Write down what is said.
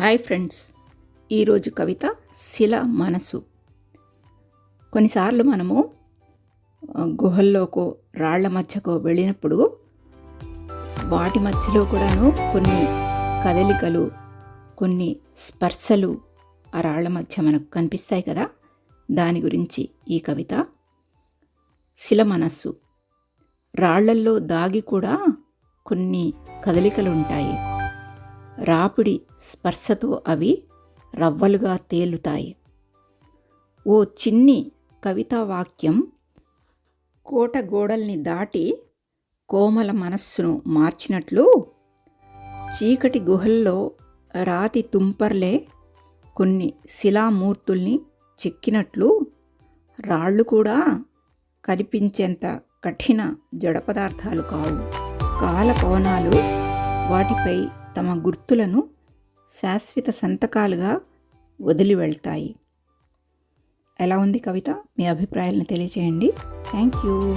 Hi friends. ఈరోజు కవిత శిల మనసు. కొన్నిసార్లు మనము గుహల్లోకో రాళ్ళ మధ్యకో వెళ్ళినప్పుడు వాటి మధ్యలో కూడాను కొన్ని కదలికలు కొన్ని స్పర్శలు ఆ రాళ్ళ మధ్య మనకు కనిపిస్తాయి కదా? దాని గురించి ఈ కవిత శిల మనస్సు రాళ్ళల్లో దాగి కూడా కొన్ని కదలికలు ఉంటాయి. రాపిడి స్పర్శతో అవి రవ్వలుగా తేలుతాయి. ఓ చిన్ని కవితా వాక్యం కోట గోడల్ని దాటి కోమల మనస్సును మార్చినట్లు చీకటి గుహల్లో రాతి తుంపర్లే కొన్ని శిలామూర్తుల్ని చెక్కినట్లు రాళ్ళు కూడా కనిపించేంత కఠిన జడ పదార్థాలు కావు. కాల పవనాలు వాటిపై తమ గుర్తులను శాశ్వత సంతకాలుగా వదిలి వెళ్తాయి. ఎలా ఉంది కవిత? మీ అభిప్రాయాలను తెలియచేయండి. Thank you.